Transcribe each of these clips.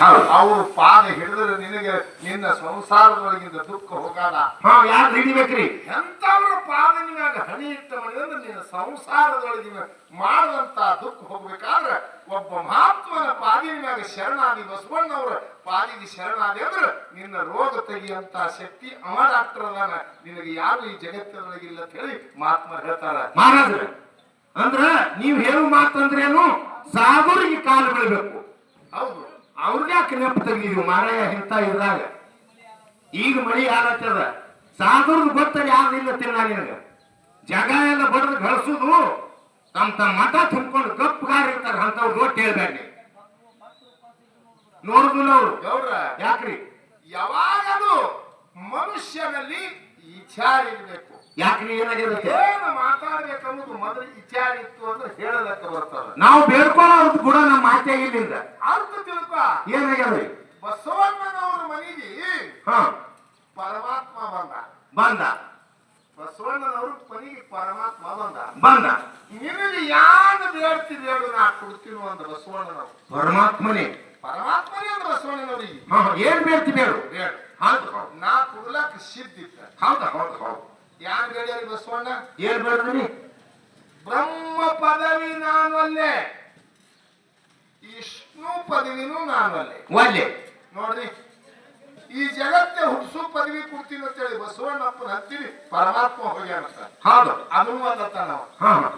ಅವ್ರ ಪಾದ ಹಿಡಿದ್ರೆ ನಿನಗೆ ನಿನ್ನ ಸಂಸಾರದೊಳಗಿಂದ ದುಃಖ ಹೋಗಲ್ಲ. ಯಾರು ಹಿಡಿಬೇಕ್ರಿ? ಎಂತವ್ರ ಪಾದ ಮ್ಯಾಗ ಹಣಿ ಇಟ್ಟ ಮಾಡಿದ್ರೆ ನಿನ್ನ ಸಂಸಾರದೊಳಗಿನ ಮಾಡದಂತ ದುಃಖ ಹೋಗ್ಬೇಕಾದ್ರೆ ಒಬ್ಬ ಮಹಾತ್ಮನ ಪಾದಿನಾಗ ಮ್ಯಾಗ ಶರಣಾದಿ ಬಸವಣ್ಣವ್ರ ಪಾದಿಗೆ ಶರಣಾದಿ ಅಂದ್ರೆ ನಿನ್ನ ರೋಗ ತೆಗಿಯಂತ ಶಕ್ತಿ ಅವ ಡಾಕ್ಟರ್ ಅದಾನ. ನಿನಗೆ ಯಾರು ಈ ಜಗತ್ತಿನೊಳಗಿಲ್ಲ ಅಂತ ಹೇಳಿ ಮಹಾತ್ಮ ಹೇಳ್ತಾರ. ಮಹಾರಾಜ್ರ ಅಂದ್ರ ನೀವ್ ಹೇಳುವ ಮಾತಂದ್ರೇನು ಸಾಧುರಿಗೆ ಕಾಲು ಬೆಳಿಬೇಕು ಹೌದು. ಅವ್ರಿಗೆ ಯಾಕೆ ನೆನಪು ತೆಗಿದೀವಿ ಮಾರಾಯ ಇಂತ ಇದ್ದಾಗ? ಈಗ ಮಳಿ ಆಗತ್ತದ ಸಾಧುರ್ದು ಗೊತ್ತಲ್ಲ ಯಾರಿಲ್ಲ ತಿನ್ನ ನಿನಗ. ಜಗ ಎಲ್ಲ ಬಡದು ಗಳಿಸುದು ತಮ್ಮ ತಮ್ಮ ಮಠ ತುಂಬಿಕೊಂಡು ಗಪ್ಪಗಾರ ಇರ್ತಾರೆ ಅಂತವ್ರು ಒಟ್ಟು ಹೇಳ್ಬೇಡಿ ನೋಡುದಿಲ್ಲ ಅವ್ರು. ಗೌಡ್ರ ಯಾಕ್ರಿ? ಯಾವಾಗಲೂ ಮನುಷ್ಯನಲ್ಲಿ ವಿಚಾರ ಇರಬೇಕು. ಯಾಕ್ರಿ ಏನಾಗಿರುತ್ತೆ? ಏನು ಮಾತಾಡ್ಬೇಕನ್ನೋದು ಮೊದಲು ಇಚ್ಛಾರಿತ್ತು ಇತ್ತು ಅಂದ್ರೆ ಹೇಳಲಕ್ಕ ಬರ್ತಾರ ನಾವು ಬೇಡ್ಕೊಳ್ಳೋದು ಕೂಡ ನಮ್ಮ ಮಾತೇ ಇಲ್ಲಿಂದ. ಅರ್ಥ ತಿಳ್ಕೊ ಬಸವಣ್ಣನವ್ರ ಬಸವಣ್ಣನವರ ಮನೆಗೆ ಹಾ. ಪರಮಾತ್ಮ ಬಂದ. ಬಂದ. ಬಸವಣ್ಣನವ್ರ ಮನೆಗೆ ಪರಮಾತ್ಮ ಬಂದ. ಬಂದ. ನಿನಗೆ ಯಾರು ಬೇಡ್ತಿ ಹೇಳು ನಾ ಕೊಡ್ತೀನಿ ಅಂದ ಬಸವಣ್ಣನವ್ರು. ಪರಮಾತ್ಮನೇ. ಪರಮಾತ್ಮನೇ ಅಂದ್ರೆ ಬಸವಣ್ಣನವರಿಗೆ. ಹಾ ಹಾ, ಏನ್ ಬೇಡ್ತಿ ಬೇಡು? ಬೇಡ. ಹೌದು ಹೌದು. ನಾ ಕೊಡ್ಲಕ್ಕ ಸಿದ್ಧಿತ್ತ ಹೌದು ಹೌದು ಹೌದು. ಯಾನ್ ಬೇಡ್ಯಾರಿ ಬಸವಣ್ಣ? ಏನ್ ಬೇಡ್ರಿ ಬ್ರಹ್ಮ ಪದವಿ ನಾನಲ್ಲೇ. ವಿಷ್ಣು ಪದವಿನೂ ಒಲ್ಲೆ ನೋಡ್ರಿ ಈ ಜಗತ್ತೆ ಹುಡ್ಸು ಪದವಿ ಕೊಡ್ತೀನಿ ಅಂತೇಳಿ ಬಸವಣ್ಣಪ್ಪನ ಹತ್ತಿರಿ ಪರಮಾತ್ಮ ಹೋಗ್ಯಾನಂತ ಹೌದು. ಅದನ್ನು ಒಂದತ್ತ ನಾವು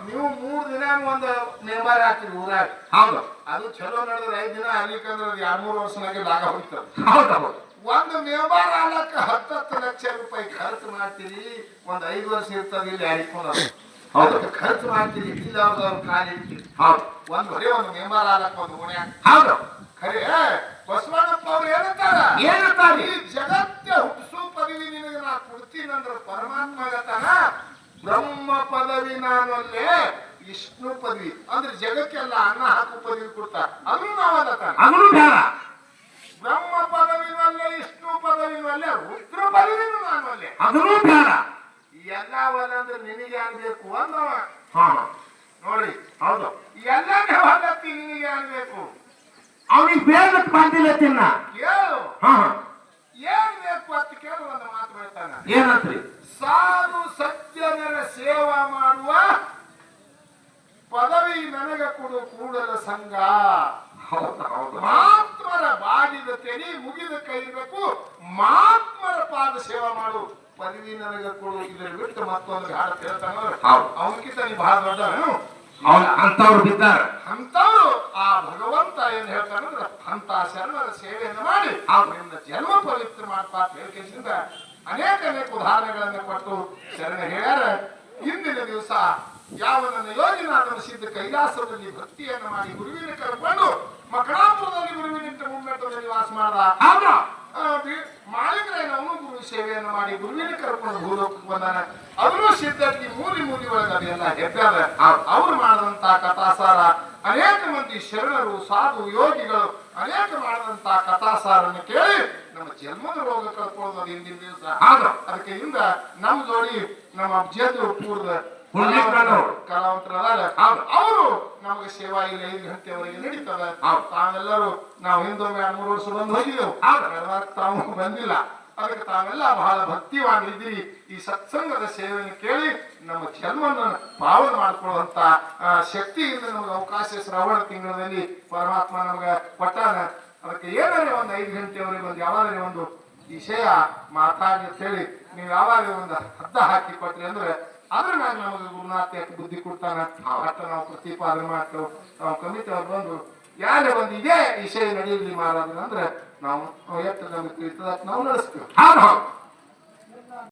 ನೀವು ಮೂರ್ ದಿನ ಒಂದು ನೇಮಾರಿ ಹಾಕಿರಿ ಊರಾಗ. ಹೌದು. ಅದು ಚಲೋ ನಡೆದ್ರೆ ಐದ್ ದಿನ ಆಗ್ಲಿಕ್ಕಂದ್ರೆ ಅದು ಎರಡ್ ಮೂರು ವರ್ಷನಾಗೆ ಲಾಗ ಹೋಗ್ತದೆ. ಹೌದು ಹೌದು. ಒಂದು ನೇಮಾರ ಹಾಲಕ್ಕ ಹತ್ತತ್ತು ಲಕ್ಷ ರೂಪಾಯಿ ಖರ್ಚು ಮಾಡ್ತೀರಿ ಒಂದ್ ಐದು ವರ್ಷ ಇರ್ತದೆ ಇಲ್ಲಿ ಯಾರಿಕೊಂಡು ಹೌದು. ಖರ್ಚು ಮಾಡ್ತೀರಿ ಇಲ್ಲ ಅವ್ರ ಕಾಲಿಡ್ತೀರಿ. ಹೌದು. ಒಂದ್ ಬರೀ ಒಂದು ಒಂದು ಗುಣ ಹೌದು. ಖರೆ ಬಸವಣ್ಣಪ್ಪ ಅವ್ರು ಏನಂತಾರ? ಏನಂತಾರಿ? ಈ ಜಗತ್ತೆ ಹುಟ್ಟಿಸೋ ಪದವಿ ನಿನಗೆ ನಾ ಕೊಡ್ತೀನಂದ್ರ ಪರಮಾತ್ಮ ಆಗತ್ತಾನ ಬ್ರಹ್ಮ ಪದವಿ ನಾನಲ್ಲೇ ವಿಷ್ಣು ಪದವಿ. ಅಂದ್ರೆ ಜಗಕ್ಕೆಲ್ಲ ಅನ್ನ ಹಾಕು ಪದವಿ ಕೊಡ್ತಾರ. ಅದು ನಾವಲ್ಲತಾನ ಅದನ್ನು ಬೇಡ. ಬ್ರಹ್ಮ ಪದವಿನಲ್ಲೇ ವಿಷ್ಣು ಪದವಿನಲ್ಲೇ ರುದ್ರ ಪದವಿನೂ ನಾನಲ್ಲೇ ಅದನ್ನು ಬೇಡ. ಎಲ್ಲ ಒಲೆ ಅಂದ್ರೆ ನಿನಗೆ ಆಗ್ಬೇಕು ಅಂದವ? ಹಾ, ನೋಡ್ರಿ ಹೌದು. ಎಲ್ಲ ಹೊಲತ್ತಿ ನಿನಗೆ ಆಗ್ಬೇಕು ಅವನಿಗೆ ಬೇಗ ಬಂದಿಲ್ಲ ತಿನ್ನ. ಕೇಳು. ಹಾ ಏನ್ ಬೇಕು ಅಂತ ಕೇಳು ಒಂದು ಮಾತು ಹೇಳ್ತಾನ. ಏನಂತ್ರಿ? ಸಾಧು ಸಜ್ಜನರ ಸೇವಾ ಮಾಡುವ ಪದವಿ ನನಗ ಕೊಡು ಕೂಡಲ ಸಂಘ. ಹೌದು ಹೌದು. ಮಹಾತ್ಮರ ಬಾಗಿದ ತೆರಿ ಮುಗಿದ ಕೈ ಇರಬೇಕು ಮಹಾತ್ಮರ ಪಾದ ಸೇವಾ ಮಾಡು. ಪದವಿ ನನಗೆ ಕೊಡು ಇದ್ರ ಬಿಟ್ಟು ಮತ್ತೊಂದು ಹಾಡು ಕೇಳ್ತಾನ. ಅವನಕ್ಕಿಂತ ನೀವು ಬಹಳ ದೊಡ್ಡವನು. ಅವನ್ ಅಂತವ್ರು ಬಿದ್ದಾರ. ಅಂತವ್ರು ಆ ಭಗವಂತ ಏನ್ ಹೇಳ್ತಾನಂದ್ರ ಅಂತ ಶರಣರ ಸೇವೆಯನ್ನು ಮಾಡಿ. ಅವರಿಂದ ಜನ್ಮ ಪವಿತ್ರ ಮಾಡ್ತಾ ಅಂತ ಹೇಳ್ಕೆಸಿಂದ ಅನೇಕ ಅನೇಕ ಉದಾಹರಣೆಗಳನ್ನು ಕೊಟ್ಟು ಶರಣ ಹೇಳ್ಯಾರ. ಇಂದಿನ ದಿವಸ ಯಾವ ನನ್ನ ಯೋಜನೆ ಸಿದ್ಧ ಕೈಲಾಸದಲ್ಲಿ ಭಕ್ತಿಯನ್ನು ಮಾಡಿ ಗುರುವಿನ ಕರ್ಕೊಂಡು ಮಕಳಾಪುರದಲ್ಲಿ ಗುರುವಿನಿಂದ ಮುಮ್ಮೆಟ್ಟದಲ್ಲಿ ವಾಸ ಮಾಡ್ದ. ಮಾಲಿಕರೇನ ಅವನು ಸೇವೆಯನ್ನು ಮಾಡಿ ಗುರುವಿನ ಕರ್ಕೊಂಡು ಭೂಲೋಕಕ್ಕೆ ಬಂದಾನ ಅವನು ಸಿದ್ಧಾರ್ಥಿ ಮೂಲಿ ಮೂಲಿ ಒಳಗೆ ಅದೆಲ್ಲ ಹೆಬ್ಬಾರ ಅವ್ರು ಮಾಡಿದಂತ ಕಥಾಸಾರ ಅನೇಕ ಮಂದಿ ಶರಣರು ಸಾಧು ಯೋಗಿಗಳು ಅನೇಕ ಮಾಡಿದಂತ ಕಥಾಸಾರನ್ನು ಕೇಳಿ ನಮ್ಮ ಜನ್ಮದ ರೋಗ ಕಳ್ಕೊಳ್ಳೋದು ಹಿಂದಿನ ದಿವಸ ಅದಕ್ಕೆ ಇಂದ ನಮ್ಮ ಜೋಡಿ ನಮ್ಮ ಅಬ್ಜೇತು ಪೂರ್ವ ಪುಣ್ಯಕರವರು. ಕಲಾವಂತರ ಅದಾರ ಹೌದು. ಅವರು ನಮಗೆ ಸೇವಾ ಇಲ್ಲಿ ಐದು ಗಂಟೆವರೆಗೆ ನಡೀತದ. ತಾವೆಲ್ಲರೂ ನಾವು ಹಿಂದೊಮ್ಮೆ ಮೂರು ವರ್ಷ ಬಂದು ಹೋಗಿದ್ದೆವು ತಾವು ಬಂದಿಲ್ಲ ಅದಕ್ಕೆ ತಾವೆಲ್ಲ ಬಹಳ ಭಕ್ತಿವಾಗಿದ್ದೀರಿ ಈ ಸತ್ಸಂಗದ ಸೇವೆಯನ್ನು ಕೇಳಿ ನಮ್ಮ ಜನ್ಮವನ್ನು ಪಾವನ ಮಾಡಿಕೊಳ್ಳುವಂತ ಶಕ್ತಿಯಿಂದ ನಮಗೆ ಅವಕಾಶ ಶ್ರವಣ ತಿಂಗಳಲ್ಲಿ ಪರಮಾತ್ಮ ನಮಗೆ ಕೊಟ್ಟಾನ. ಅದಕ್ಕೆ ಏನಾದ್ರೆ ಒಂದು ಐದು ಗಂಟೆವರೆಗೆ ಒಂದು ಯಾವಾಗಲೇ ಒಂದು ವಿಷಯ ಮಾತಾಡಿ ಅಂತ ಹೇಳಿ ನೀವು ಯಾವಾಗ ಒಂದು ಹದ್ದ ಹಾಕಿ ಕೊಟ್ರಿ ಅಂದ್ರೆ ಅದ್ರ ಮ್ಯಾಗ ನಮಗೆ ಗುರುನಾಥ ಬುದ್ಧಿ ಕೊಡ್ತಾನ ನಾವು ಪ್ರತಿಪಾದನೆ ಮಾಡ್ತೇವೆ. ನಾವು ಕಮಿಟಿ ಬಂದು ಯಾರೇ ಬಂದಿದೆ ವಿಷಯ ನಡೆಯಲಿ ಅಂದ್ರೆ ನಾವು ಎತ್ತ ನಮಗೆ ನಾವು ನಡೆಸ್ತೇವೆ.